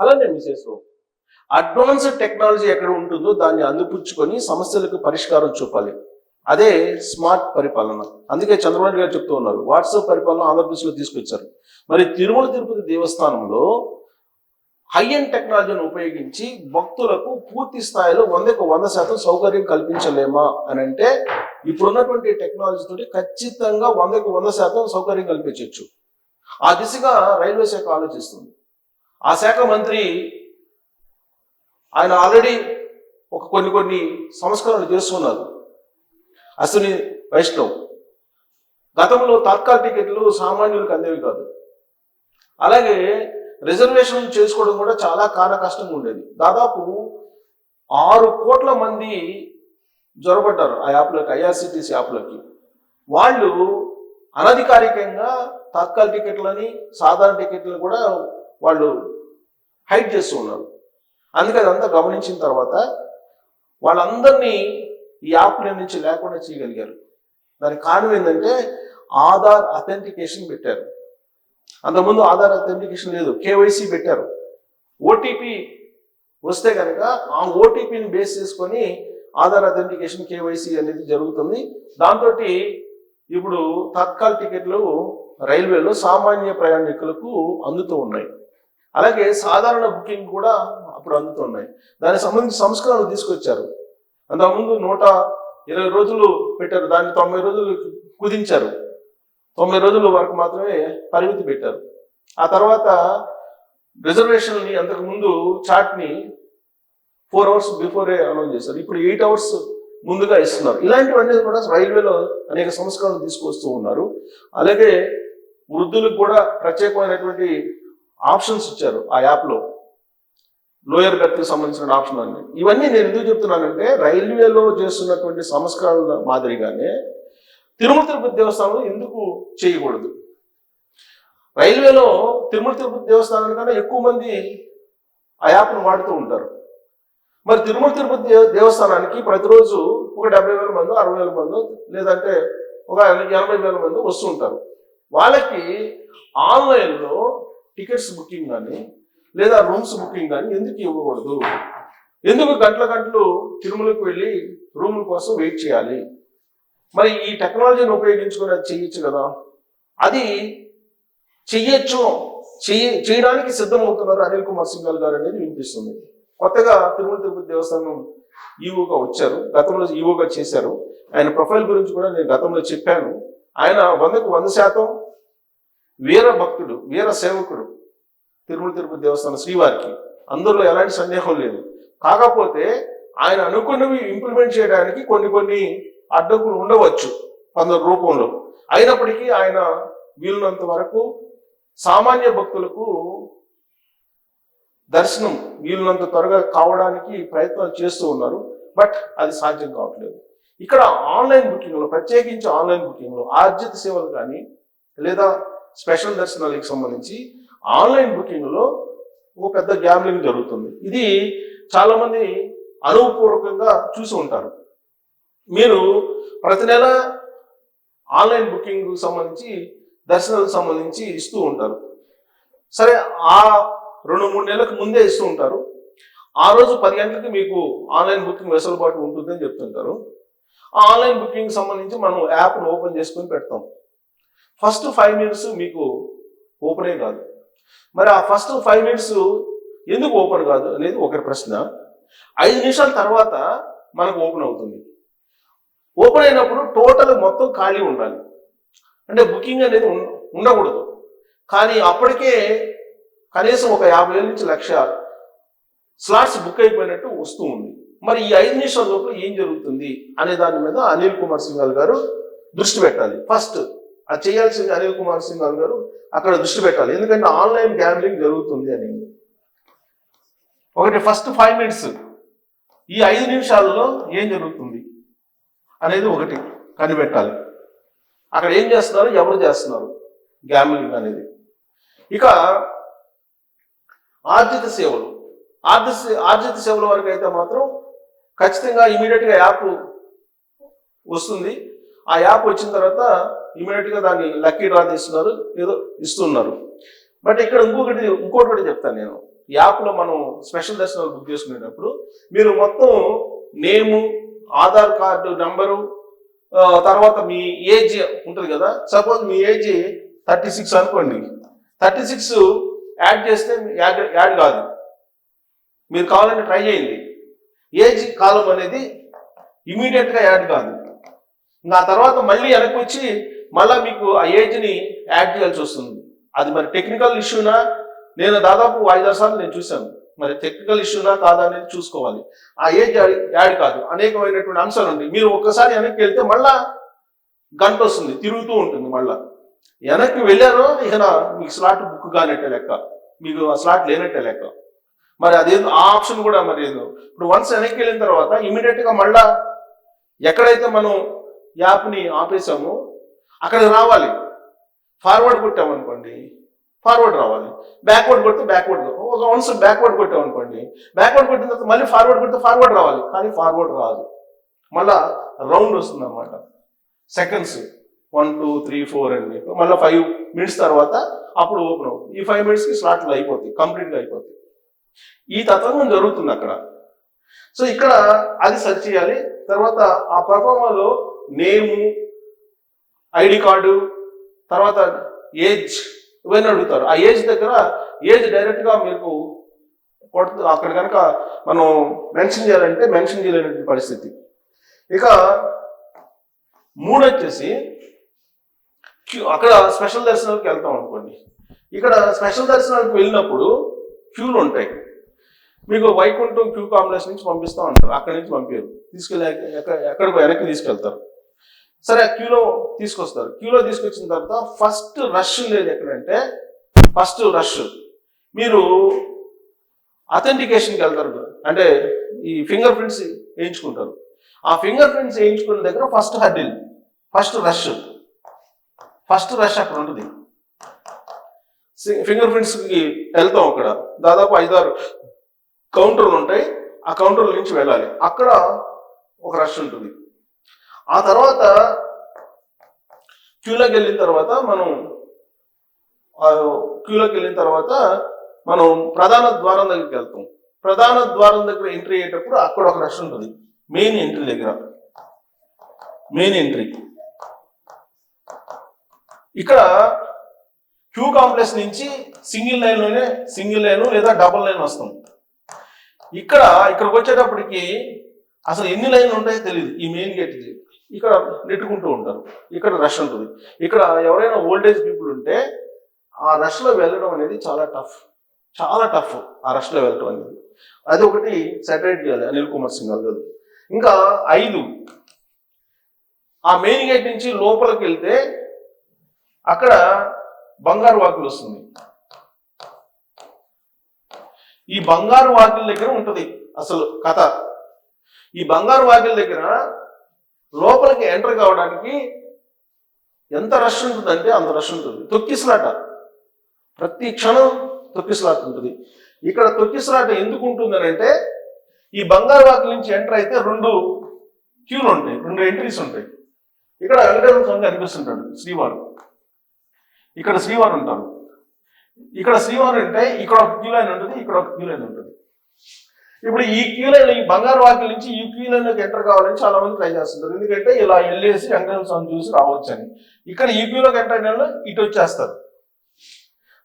అలానే Mrs advanced technology ఎక్కడ ఉంటుందో దాన్ని అందిపుచ్చుకొని సమస్యలకు పరిష్కారం చూపాలి. అదే స్మార్ట్ పరిపాలన. అందుకే చంద్రబాబు గారు చెప్తూ ఉన్నారు వాట్సాప్ పరిపాలన ఆంధ్రప్రదేశ్లో తీసుకొచ్చారు. మరి తిరుమల తిరుపతి దేవస్థానంలో హై అండ్ టెక్నాలజీని ఉపయోగించి భక్తులకు పూర్తి స్థాయిలో వందకు వంద శాతం సౌకర్యం కల్పించలేమా అని అంటే ఇప్పుడున్నటువంటి టెక్నాలజీతో ఖచ్చితంగా వందకు వంద శాతం సౌకర్యం కల్పించవచ్చు ఆ దిశగా రైల్వే శాఖ ఆలోచిస్తుంది. ఆ శాఖ మంత్రి ఆయన ఆల్రెడీ ఒక కొన్ని కొన్ని సంస్కరణలు చేస్తున్నారు. అశ్విని వైష్ణవ్. గతంలో తాత్కాల టికెట్లు సామాన్యులకు అందేవి కాదు. అలాగే రిజర్వేషన్ చేసుకోవడం కూడా చాలా కాన కష్టంగా ఉండేది. దాదాపు ఆరు కోట్ల మంది జ్వరపడ్డారు ఆ యాప్లోకి ఐఆర్సిటీసీ యాప్లోకి. వాళ్ళు అనధికారికంగా తాత్కాల టికెట్లని సాధారణ టికెట్లను కూడా వాళ్ళు హైడ్ చేస్తూ ఉన్నారు. అందుకే అదంతా గమనించిన తర్వాత వాళ్ళందరినీ ఈ యాప్ల నుంచి లేకుండా చేయగలిగారు. దానికి కారణం ఏంటంటే ఆధార్ అథెంటికేషన్ పెట్టారు. అంతకుముందు ఆధార్ అథెంటికేషన్ లేదు కేవైసీ పెట్టారు. ఓటీపీ వస్తే కనుక ఆ ఓటీపీని బేస్ చేసుకొని ఆధార్ అథెంటికేషన్ కేవైసీ అనేది జరుగుతుంది. దాంతో ఇప్పుడు తత్కాల్ టికెట్లు రైల్వేలో సామాన్య ప్రయాణికులకు అందుతూ ఉన్నాయి. అలాగే సాధారణ బుకింగ్ కూడా అప్పుడు అందుతున్నాయి. దానికి సంబంధించి సంస్కరణలు తీసుకొచ్చారు. అంతకుముందు నూట ఇరవై రోజులు పెట్టారు. దాన్ని తొంభై రోజులు కుదించారు. తొంభై రోజుల వరకు మాత్రమే పరిమితి పెట్టారు. ఆ తర్వాత రిజర్వేషన్ని అంతకుముందు చాట్ని ఫోర్ అవర్స్ బిఫోరే అనౌన్స్ చేశారు. ఇప్పుడు ఎయిట్ అవర్స్ ముందుగా ఇస్తున్నారు. ఇలాంటివన్నీ కూడా రైల్వేలో అనేక సంస్కరణలు తీసుకొస్తూ ఉన్నారు. అలాగే వృద్ధులకు కూడా ప్రత్యేకమైనటువంటి ఆప్షన్స్ ఇచ్చారు ఆ యాప్లో లోయర్ బెర్త్కి సంబంధించిన ఆప్షన్ అన్ని. ఇవన్నీ నేను ఎందుకు చెప్తున్నానంటే రైల్వేలో చేస్తున్నటువంటి సంస్కరణల మాదిరిగానే తిరుమల తిరుపతి దేవస్థానంలో ఎందుకు చేయకూడదు? రైల్వేలో తిరుమల తిరుపతి దేవస్థానం కన్నా ఎక్కువ మంది ఆ యాప్ను వాడుతూ ఉంటారు. మరి తిరుమల తిరుపతి దేవస్థానానికి ప్రతిరోజు ఒక డెబ్బై వేల మంది అరవై వేల మంది లేదంటే ఒక ఎనభై వేల మంది వస్తుంటారు వాళ్ళకి ఆన్లైన్లో టికెట్స్ బుకింగ్ కానీ లేదా రూమ్స్ బుకింగ్ కానీ ఎందుకు ఇవ్వకూడదు? ఎందుకు గంటల గంటలు తిరుమలకు వెళ్ళి రూముల కోసం వెయిట్ చేయాలి? మరి ఈ టెక్నాలజీని ఉపయోగించుకొని అది చేయొచ్చు కదా. అది చెయ్యొచ్చు. చేయ చేయడానికి సిద్ధమవుతున్నారు అనిల్ కుమార్ సింఘాల్ గారు అనేది వినిపిస్తుంది. కొత్తగా తిరుమల తిరుపతి దేవస్థానం ఈవోగా వచ్చారు. గతంలో ఈవోగా చేశారు. ఆయన ప్రొఫైల్ గురించి కూడా నేను గతంలో చెప్పాను. ఆయన వందకు వంద శాతం వీర భక్తుడు వీర సేవకుడు తిరుమల తిరుపతి దేవస్థానం శ్రీవారికి. అందులో ఎలాంటి సందేహం లేదు. కాకపోతే ఆయన అనుకున్నవి ఇంప్లిమెంట్ చేయడానికి కొన్ని కొన్ని అడ్డంకులు ఉండవచ్చు కొందరు రూపంలో. అయినప్పటికీ ఆయన వీలున్నంత వరకు సామాన్య భక్తులకు దర్శనం వీలున్నంత త్వరగా కావడానికి ప్రయత్నాలు చేస్తూ ఉన్నారు. బట్ అది సాధ్యం కావట్లేదు. ఇక్కడ ఆన్లైన్ బుకింగ్లో ప్రత్యేకించి ఆన్లైన్ బుకింగ్లో ఆర్జిత సేవలు కానీ లేదా స్పెషల్ దర్శనాలకు సంబంధించి ఆన్లైన్ బుకింగ్లో ఒక పెద్ద గ్యాంబ్లింగ్ జరుగుతుంది. ఇది చాలామంది అనుభవపూర్వకంగా చూసి ఉంటారు. మీరు ప్రతి నెల ఆన్లైన్ బుకింగ్ సంబంధించి దర్శనాలకు సంబంధించి ఇస్తూ ఉంటారు. సరే ఆ రెండు మూడు నెలలకు ముందే ఇస్తూ ఉంటారు. ఆ రోజు పది గంటలకి మీకు ఆన్లైన్ బుకింగ్ వెసులుబాటు ఉంటుందని చెప్తుంటారు. ఆ ఆన్లైన్ బుకింగ్ సంబంధించి మనం యాప్ను ఓపెన్ చేసుకొని పెడతాం. ఫస్ట్ ఫైవ్ మినిట్స్ మీకు ఓపెనే కాదు. మరి ఆ ఫస్ట్ ఫైవ్ మినిట్స్ ఎందుకు ఓపెన్ కాదు అనేది ఒకరి ప్రశ్న. ఐదు నిమిషాల తర్వాత మనకు ఓపెన్ అవుతుంది. ఓపెన్ అయినప్పుడు టోటల్ మొత్తం ఖాళీ ఉండాలి. అంటే బుకింగ్ అనేది ఉం- ఉండకూడదు. కానీ అప్పటికే కనీసం ఒక యాభై వేల నుంచి లక్ష స్లాట్స్ బుక్ అయిపోయినట్టు వస్తూ ఉంది. మరి ఈ ఐదు నిమిషాల లోపల ఏం జరుగుతుంది అనే దాని మీద అనిల్ కుమార్ సింఘాల్ గారు దృష్టి పెట్టాలి. ఫస్ట్ అది చేయాల్సింది అనిల్ కుమార్ సింగ్ గారు అక్కడ దృష్టి పెట్టాలి. ఎందుకంటే ఆన్లైన్ గ్యాంబ్లింగ్ జరుగుతుంది అని. ఒకటి ఫస్ట్ ఫైవ్ మినిట్స్ ఈ ఐదు నిమిషాల్లో ఏం జరుగుతుంది అనేది ఒకటి కనిపెట్టాలి. అక్కడ ఏం చేస్తున్నారు? ఎవరు చేస్తున్నారు? గ్యాంబ్లింగ్ అనేది. ఇక ఆర్జిత సేవలు. ఆర్జిత ఆర్జిత సేవల వరకు అయితే మాత్రం ఖచ్చితంగా ఇమీడియట్గా యాప్ వస్తుంది. ఆ యాప్ వచ్చిన తర్వాత ఇమీడియట్గా దాన్ని లక్కీ డ్రా తీస్తున్నారు ఏదో ఇస్తున్నారు. బట్ ఇక్కడ ఇంకొకటి ఇంకోటి కూడా చెప్తాను నేను. యాప్లో మనం స్పెషల్ దర్శనాలు బుక్ చేసుకునేటప్పుడు మీరు మొత్తం నేము ఆధార్ కార్డు నెంబరు తర్వాత మీ ఏజ్ ఉంటుంది కదా సపోజ్ మీ ఏజ్ థర్టీ సిక్స్ అనుకోండి. థర్టీ సిక్స్ యాడ్ చేస్తే యాడ్ యాడ్ కాదు. మీరు కావాలంటే ట్రై చేయండి. ఏజ్ కాలం అనేది ఇమీడియట్గా యాడ్ కాదు. ఇంకా ఆ తర్వాత మళ్ళీ వెనక్కి వచ్చి మళ్ళీ మీకు ఆ ఏజ్ని యాడ్ చేయాల్సి వస్తుంది. అది మరి టెక్నికల్ ఇష్యూనా నేను దాదాపు ఐదారు సార్లు నేను చూశాను. మరి టెక్నికల్ ఇష్యూనా కాదా అనేది చూసుకోవాలి. ఆ ఏజ్ యాడ్ కాదు. అనేకమైనటువంటి అంశాలు ఉంటాయి. మీరు ఒక్కసారి వెనక్కి వెళ్తే మళ్ళా గంట వస్తుంది. తిరుగుతూ ఉంటుంది మళ్ళా. వెనక్కి వెళ్ళారో ఇక మీకు స్లాట్ బుక్ కానట్టే లెక్క. మీకు ఆ స్లాట్ లేనట్టే లెక్క. మరి అదేదో ఆ ఆప్షన్ కూడా మరి ఏదో. ఇప్పుడు వన్స్ వెనక్కి వెళ్ళిన తర్వాత ఇమీడియట్గా మళ్ళా ఎక్కడైతే మనం యాప్ని ఆపేసాము అక్కడికి రావాలి. ఫార్వర్డ్ కొట్టామనుకోండి. ఫార్వర్డ్ రావాలి. బ్యాక్వర్డ్ కొడితే బ్యాక్వర్డ్ ఒక వన్స్ బ్యాక్వర్డ్ కొట్టామనుకోండి. బ్యాక్వర్డ్ కొట్టిన తర్వాత మళ్ళీ ఫార్వర్డ్ కొడితే ఫార్వర్డ్ రావాలి. కానీ ఫార్వర్డ్ రాదు. మళ్ళా రౌండ్ వస్తుంది అనమాట seconds one two three four అని చెప్పి మళ్ళీ ఫైవ్ మినిట్స్ తర్వాత అప్పుడు ఓపెన్ అవుతుంది. ఈ ఫైవ్ మినిట్స్కి స్లాట్లు అయిపోతాయి. కంప్లీట్గా అయిపోతాయి. ఈ తత్వం జరుగుతుంది అక్కడ. సో ఇక్కడ అది సెర్చ్ చేయాలి. తర్వాత ఆ పర్ఫార్మర్లో నేము ఐడి కార్డు తర్వాత ఏజ్ ఇవన్నీ అడుగుతారు. ఆ ఏజ్ దగ్గర ఏజ్ డైరెక్ట్గా మీకు కొడుతు అక్కడ కనుక మనం మెన్షన్ చేయాలంటే మెన్షన్ చేయలేని పరిస్థితి. ఇక మూడు వచ్చేసి క్యూ అక్కడ స్పెషల్ దర్శనాలకు వెళ్తాం అనుకోండి. ఇక్కడ స్పెషల్ దర్శనాలకు వెళ్ళినప్పుడు క్యూలు ఉంటాయి. మీకు వైకుంఠం క్యూ కాంప్లెక్స్ నుంచి పంపిస్తాం అంటారు అక్కడి నుంచి పంపారు. తీసుకెళ్ళి ఎక్కడ ఎక్కడికి వెనక్కి తీసుకెళ్తారు. సరే క్యూలో తీసుకొస్తారు. క్యూలో తీసుకొచ్చిన తర్వాత ఫస్ట్ రష్ లేదు ఎక్కడంటే ఫస్ట్ రష్. మీరు అథెంటికేషన్కి వెళ్తారు అంటే ఈ ఫింగర్ ప్రింట్స్ వేయించుకుంటారు. ఆ ఫింగర్ ప్రింట్స్ వేయించుకున్న దగ్గర first huddle first rush. First rush అక్కడ ఉంటుంది. ఫింగర్ ప్రింట్స్కి వెళ్తాం అక్కడ. దాదాపు ఐదారు కౌంటర్లు ఉంటాయి. ఆ కౌంటర్ల నుంచి వెళ్ళాలి. అక్కడ ఒక రష్ ఉంటుంది. ఆ తర్వాత క్యూలోకి వెళ్ళిన తర్వాత మనం క్యూలోకి వెళ్ళిన తర్వాత మనం ప్రధాన ద్వారం దగ్గరికి వెళ్తాం. ప్రధాన ద్వారం దగ్గర ఎంట్రీ అయ్యేటప్పుడు అక్కడ ఒక రష్ ఉంటుంది. మెయిన్ ఎంట్రీ దగ్గర. Main entry. ఇక్కడ క్యూ కాంప్లెక్స్ నుంచి సింగిల్ లైన్లోనే సింగిల్ లైన్ లేదా డబుల్ లైన్ వస్తాం. ఇక్కడ ఇక్కడికి వచ్చేటప్పటికి అసలు ఎన్ని లైన్లు ఉంటాయో తెలియదు ఈ మెయిన్ గేట్ ఇక్కడ నెట్టుకుంటూ ఉంటారు. ఇక్కడ రష్ ఉంటుంది. ఇక్కడ ఎవరైనా ఓల్డేజ్ పీపుల్ ఉంటే ఆ రష్లో వెళ్ళడం అనేది చాలా టఫ్. చాలా టఫ్ ఆ రష్లో వెళ్ళడం అనేది. అది ఒకటి సెటరేట్ చేయాలి అనిల్ కుమార్ సింగ్ గారు. ఇంకా ఐదు. ఆ మెయిన్ గేట్ నుంచి లోపలికి వెళ్తే అక్కడ బంగారు వాకిల్ వస్తుంది. ఈ బంగారు వాకిల్ దగ్గర ఉంటుంది అసలు కథ. ఈ బంగారు వాకిల దగ్గర లోపలికి ఎంటర్ కావడానికి ఎంత రష్ ఉంటుందంటే అంత రష్ ఉంటుంది. తొక్కిసలాట. ప్రతి క్షణం తొక్కిసలాట ఉంటుంది. ఇక్కడ తొక్కిసలాట ఎందుకు ఉంటుందని అంటే ఈ బంగారు వాకిల నుంచి ఎంటర్ అయితే రెండు క్యూలు ఉంటాయి రెండు ఎంట్రీస్ ఉంటాయి. ఇక్కడ వెంకటేశ్వర స్వామి కనిపిస్తుంటాడు శ్రీవారు. ఇక్కడ శ్రీవారు ఉంటారు. ఇక్కడ శ్రీవారు అంటే ఇక్కడ ఒక క్యూ లైన్ ఉంటుంది ఇక్కడ ఒక క్యూ లైన్ ఉంటుంది. ఇప్పుడు ఈ క్యూ లైన్ ఈ బంగారు వాకిల నుంచి ఈ క్యూ లైన్లోకి ఎంటర్ కావాలని చాలా మంది ట్రై చేస్తుంటారు ఎందుకంటే ఇలా వెళ్ళేసి వెంకటేశ్వర స్వామి చూసి రావచ్చు అని ఇక్కడ ఈ క్యూలోకి ఎంటర్ అయిన వాళ్ళు ఇటు వచ్చేస్తారు.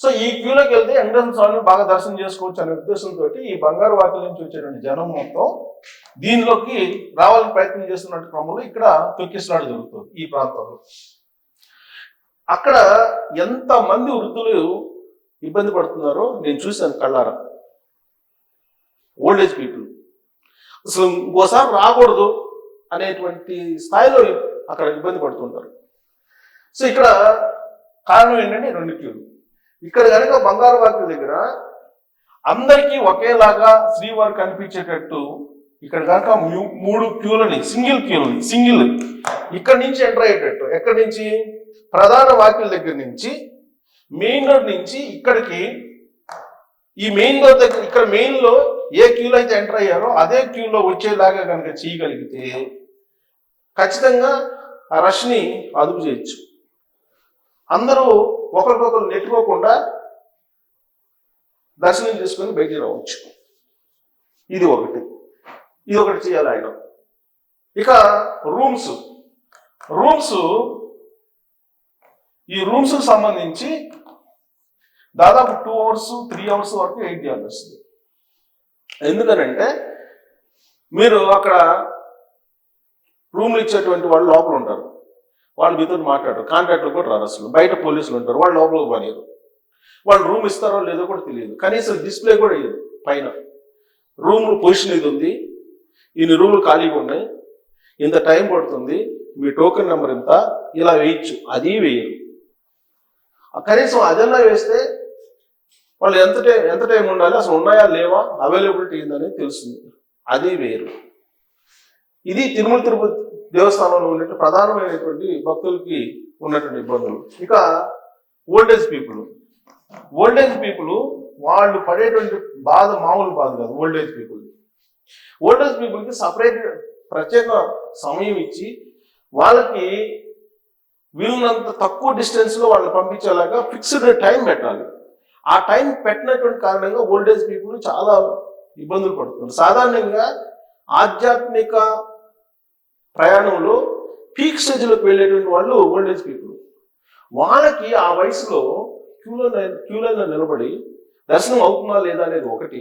సో ఈ క్యూలోకి వెళ్తే వెంకటేశ్వర స్వామిని బాగా దర్శనం చేసుకోవచ్చు అనే ఉద్దేశంతో ఈ బంగారు వాకిల నుంచి వచ్చేటువంటి జనం మొత్తం దీనిలోకి రావాలని ప్రయత్నం చేస్తున్న క్రమంలో ఇక్కడ తొక్కిసలాడు జరుగుతుంది ఈ ప్రాంతంలో. అక్కడ ఎంత మంది వృద్ధులు ఇబ్బంది పడుతున్నారో నేను చూశాను కళ్ళారా. ఓల్డ్ ఏజ్ పీపుల్ అసలు ఇంకోసారి రాకూడదు అనేటువంటి స్థాయిలో అక్కడ ఇబ్బంది పడుతుంటారు. సో ఇక్కడ కారణం ఏంటంటే రెండు క్యూలు. ఇక్కడ కనుక బంగారు వాకి దగ్గర అందరికీ ఒకేలాగా శ్రీవారు కనిపించేటట్టు ఇక్కడ కనుక మూడు క్యూలని సింగిల్ క్యూలని సింగిల్ ఇక్కడ నుంచి ఎంటర్ అయ్యేటట్టు ఎక్కడి నుంచి? ప్రధాన వాకిల దగ్గర నుంచి మెయిన్ రోడ్ నుంచి ఇక్కడికి ఈ మెయిన్ రోడ్ దగ్గర ఇక్కడ మెయిన్లో ఏ క్యూలో అయితే ఎంటర్ అయ్యారో అదే క్యూలో వచ్చేలాగా కనుక చేయగలిగితే ఖచ్చితంగా ఆ రష్ని అదుపు చేయొచ్చు. అందరూ ఒకరికొకరు నెట్టుకోకుండా దర్శనం చేసుకొని బయటికి రావచ్చు. ఇది ఒకటి. ఇది ఒకటి చేయాలి ఆయన. ఇక రూమ్స్. రూమ్స్ ఈ రూమ్స్కి సంబంధించి దాదాపు టూ అవర్స్ త్రీ అవర్స్ వరకు ఎయిట్ చేయాల్సి వస్తుంది ఎందుకనంటే మీరు అక్కడ రూమ్లు ఇచ్చేటువంటి వాళ్ళు లోపల ఉంటారు. వాళ్ళు మీతో మాట్లాడరు. కాంట్రాక్టర్ కూడా రారు అసలు. బయట పోలీసులు ఉంటారు. వాళ్ళు లోపలికి పనియరు. వాళ్ళు రూమ్ ఇస్తారో లేదో కూడా తెలియదు. కనీసం డిస్ప్లే కూడా ఇయ్యదు పైన. రూమ్లు పొజిషన్ ఇది ఉంది. ఇన్ని రూములు ఖాళీగా ఉన్నాయి. ఇంత టైం పడుతుంది. మీ టోకెన్ నెంబర్ ఇంత ఇలా వేయచ్చు. అది వేయరు. కనీసం అదెలా వేస్తే వాళ్ళు ఎంత టైం ఎంత టైం ఉండాలి అసలు ఉన్నాయా లేవా అవైలబిలిటీ ఏందనేది తెలుస్తుంది. అది వేరు. ఇది తిరుమల తిరుపతి దేవస్థానంలో ఉన్నట్టు ప్రధానమైనటువంటి భక్తులకి ఉన్నటువంటి ఇబ్బందులు. ఇక ఓల్డేజ్ పీపుల్ ఓల్డేజ్ పీపుల్ వాళ్ళు పడేటువంటి బాధ మామూలు బాధ కాదు old age people old age పీపుల్కి సపరేట్ ప్రత్యేక సమయం ఇచ్చి వాళ్ళకి వీళ్ళనంత తక్కువ డిస్టెన్స్లో వాళ్ళని పంపించేలాగా ఫిక్స్డ్ టైం పెట్టాలి. ఆ టైం పెట్టినటువంటి కారణంగా ఓల్డేజ్ పీపుల్ చాలా ఇబ్బందులు పడుతున్నారు. సాధారణంగా ఆధ్యాత్మిక ప్రయాణంలో పీక్ స్టేజ్లోకి వెళ్ళేటువంటి వాళ్ళు ఓల్డేజ్ పీపుల్. వాళ్ళకి ఆ వయసులో క్యూలో క్యూలలో నిలబడి దర్శనం అవుతుందా లేదా అనేది ఒకటి.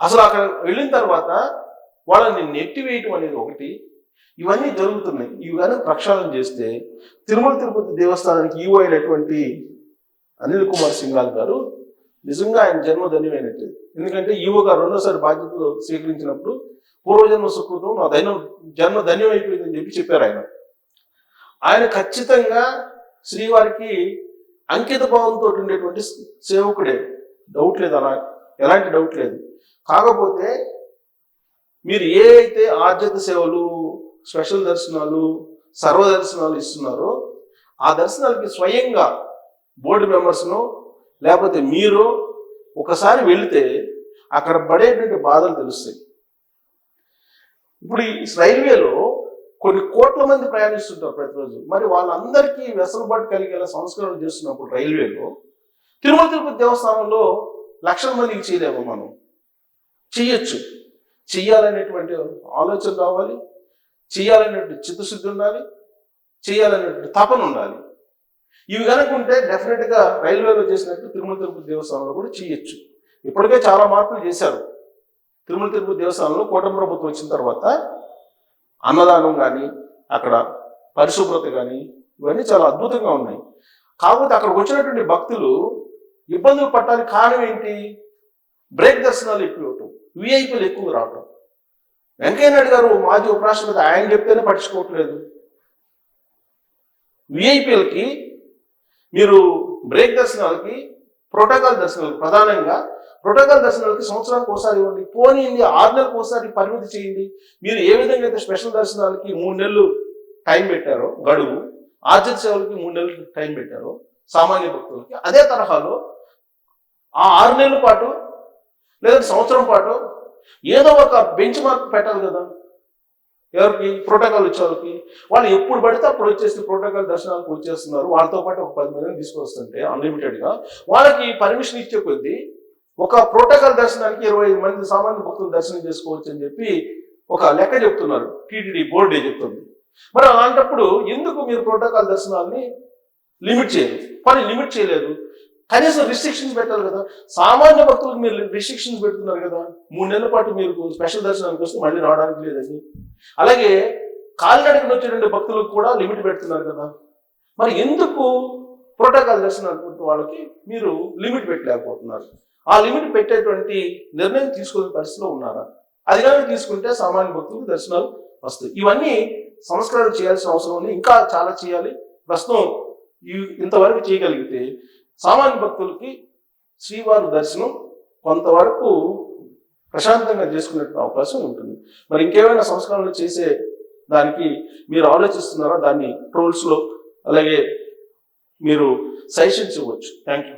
అసలు అక్కడ వెళ్ళిన తర్వాత వాళ్ళని నెట్టివేయటం అనేది ఒకటి. ఇవన్నీ జరుగుతున్నాయి. ఇవి కానీ ప్రక్షాళన చేస్తే తిరుమల తిరుపతి దేవస్థానానికి ఈవో అయినటువంటి అనిల్ కుమార్ సింగాల్ గారు నిజంగా ఆయన జన్మ ధన్యమైనట్టు ఎందుకంటే ఈవో గారు రెండోసారి బాధ్యతలు స్వీకరించినప్పుడు పూర్వజన్మ సుకృతం నా ధన్యం జన్మ ధన్యం అయిపోయిందని చెప్పి చెప్పారు ఆయన. ఆయన ఖచ్చితంగా శ్రీవారికి అంకిత భావంతో ఉండేటువంటి సేవకుడే. డౌట్ లేదు అలా ఎలాంటి డౌట్ లేదు. కాకపోతే మీరు ఏ అయితే ఆర్జిత సేవలు స్పెషల్ దర్శనాలు సర్వ దర్శనాలు ఇస్తున్నారో ఆ దర్శనాలకి స్వయంగా బోర్డు మెంబర్స్ను లేకపోతే మీరు ఒకసారి వెళితే అక్కడ పడేటువంటి బాధలు తెలుస్తాయి. ఇప్పుడు ఈ రైల్వేలో కొన్ని కోట్ల మంది ప్రయాణిస్తుంటారు ప్రతిరోజు. మరి వాళ్ళందరికీ వెసలుబాటు కలిగేలా సంస్కరణలు చేస్తున్నప్పుడు రైల్వేలో తిరుమల తిరుపతి దేవస్థానంలో లక్షల మందికి చేయలేము మనం. చెయ్యొచ్చు చెయ్యాలనేటువంటి ఆలోచన రావాలి. చేయాలనేటువంటి చిత్తశుద్ధి ఉండాలి. చేయాలనేటువంటి తపన ఉండాలి. ఇవి కనుక ఉంటే రైల్వేలో చేసినట్టు తిరుమల తిరుపతి దేవస్థానంలో కూడా చేయొచ్చు. ఇప్పటికే చాలా మార్పులు చేశారు. తిరుమల తిరుపతి దేవస్థానంలో కూటమి ప్రభుత్వం వచ్చిన తర్వాత అన్నదానం కానీ అక్కడ పరిశుభ్రత కానీ ఇవన్నీ చాలా అద్భుతంగా ఉన్నాయి. కాకపోతే అక్కడికి వచ్చినటువంటి భక్తులు ఇబ్బందులు పట్టడానికి కారణం ఏంటి? బ్రేక్ దర్శనాలు ఎక్కువ ఇవ్వటం విఐపీలు ఎక్కువ రావటం. వెంకయ్య నాయుడు గారు మాజీ ఉపరాష్ట్రపతి ఆయన చెప్తేనే పట్టించుకోవట్లేదు. విఐపీలకి మీరు బ్రేక్ దర్శనాలకి ప్రోటోకాల్ దర్శనాలకు ప్రధానంగా ప్రోటోకాల్ దర్శనాలకి సంవత్సరానికి ఒకసారి ఇవ్వండి. పోనీయండి ఆరు నెలలకు ఒకసారి పరిమితి చేయండి. మీరు ఏ విధంగా అయితే స్పెషల్ దర్శనాలకి మూడు నెలలు టైం పెట్టారో గడువు ఆర్జన్ సేవలకి మూడు నెలలు టైం పెట్టారో సామాన్య భక్తులకి అదే తరహాలో ఆ ఆరు నెలల పాటు లేదా సంవత్సరం పాటు ఏదో ఒక బెంచ్ మార్క్ పెట్టాలి కదా. ఎవరికి? ప్రోటోకాల్ ఇచ్చే వాళ్ళకి. వాళ్ళు ఎప్పుడు పడితే అప్పుడు వచ్చేసి ప్రోటోకాల్ దర్శనాలకు వచ్చేస్తున్నారు. వాళ్ళతో పాటు ఒక పది మందిని తీసుకొస్తుంటే అన్లిమిటెడ్గా వాళ్ళకి పర్మిషన్ ఇచ్చే కొద్దీ ఒక ప్రోటోకాల్ దర్శనానికి ఇరవై ఐదు మంది సామాన్య భక్తులు దర్శనం చేసుకోవచ్చు అని చెప్పి ఒక లెక్క చెప్తున్నారు. టీటీడీ బోర్డే చెప్తుంది. మరి అలాంటప్పుడు ఎందుకు మీరు ప్రోటోకాల్ దర్శనాన్ని లిమిట్ చేయరు? పని లిమిట్ చేయలేదు. కనీసం రిస్ట్రిక్షన్స్ పెట్టాలి కదా. సామాన్య భక్తులకు మీరు రిస్ట్రిక్షన్స్ పెడుతున్నారు కదా. మూడు నెలల పాటు మీరు స్పెషల్ దర్శనానికి వస్తే మళ్ళీ రావడానికి లేదని. అలాగే కాలినడకన వచ్చేటువంటి భక్తులకు కూడా లిమిట్ పెడుతున్నారు కదా. మరి ఎందుకు ప్రోటోకాల్ దర్శనం అనుకుంటున్న వాళ్ళకి మీరు లిమిట్ పెట్టలేకపోతున్నారు? ఆ లిమిట్ పెట్టేటువంటి నిర్ణయం తీసుకునే పరిస్థితిలో ఉన్నారా? అది కనుక తీసుకుంటే సామాన్య భక్తులకు దర్శనాలు వస్తాయి. ఇవన్నీ సంస్కరణ చేయాల్సిన అవసరం ఉంది. ఇంకా చాలా చేయాలి. ప్రస్తుతం ఇంతవరకు చేయగలిగితే సామాన్య భక్తులకి శ్రీవారి దర్శనం కొంతవరకు ప్రశాంతంగా చేసుకునే అవకాశం ఉంటుంది. మరి ఇంకేమైనా సంస్కరణలు చేసే దానికి మీరు ఆలోచిస్తున్నారా? దాన్ని ట్రోల్స్లో అలాగే మీరు సజెషన్స్ ఇవ్వచ్చు. Thank you